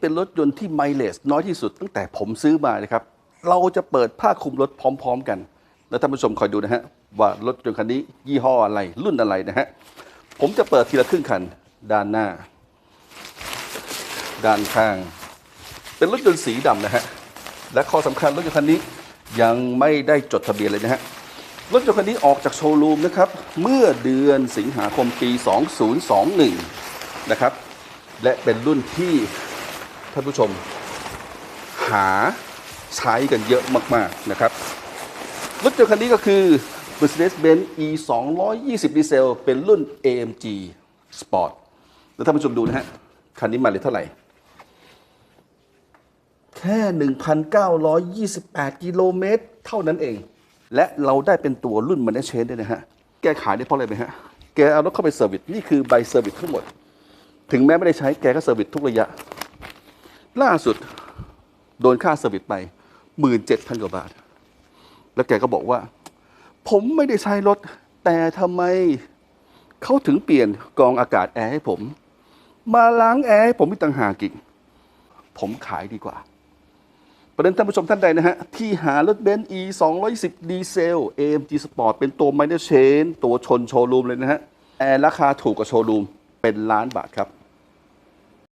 เป็นรถยนต์ที่ไมเลสน้อยที่สุดตั้งแต่ผมซื้อมานะครับ เราจะเปิดผ้าคลุมรถพร้อม ๆ กัน แล้วท่านผู้ชมคอยดูนะฮะ ว่ารถยนต์คันนี้ยี่ห้ออะไรรุ่นอะไรนะฮะ ผมจะเปิดทีละครึ่งคัน ด้านหน้า ด้านข้าง เป็นรถยนต์สีดำนะฮะ และข้อสำคัญรถยนต์คันนี้ยังไม่ได้จดทะเบียนเลยนะฮะรถยนต์คันนี้ออกจากโชว์รูมนะครับ เมื่อเดือนสิงหาคมปี 2021 นะครับ และเป็นรุ่นที่ ท่านผู้ชม หาใช้กันเยอะมาก ๆ นะครับ รถยนต์คันนี้ก็คือ Mercedes-Benz E 220ดีเซลเป็นรุ่น AMG Sport แล้วท่านผู้ชมดูนะฮะ คันนี้มาเลยเท่าไหร่ แค่ 1,928 กิโลเมตร เท่านั้นเอง และเราได้เป็นตัวรุ่นมันเชนด้วยนะฮะ แกขายได้เพราะอะไรไหมฮะ แกเอารถเข้าไปเซอร์วิสนี่คือใบเซอร์วิสทั้งหมด ถึงแม้ไม่ได้ใช้แกก็เซอร์วิสทุกระยะ ล่าสุดโดนค่าเซอร์วิสไป17,000กว่าบาท แล้วแกก็บอกว่า ผมไม่ได้ใช้รถ แต่ทำไมเขาถึงเปลี่ยนกองอากาศแอร์ให้ผม มาล้างแอร์ให้ผมอีกต่างหากอีกผมขายดีกว่า ประเด็นท่านผู้ชมท่านใดนะฮะ ที่หารถเบนซ์ E 210ดีเซล AMG Sport เป็นตัวไมเนอร์เชน ตัวชนโชว์รูมเลยนะฮะ แอร์ราคาถูกกว่าโชว์รูมเป็นล้านบาทครับ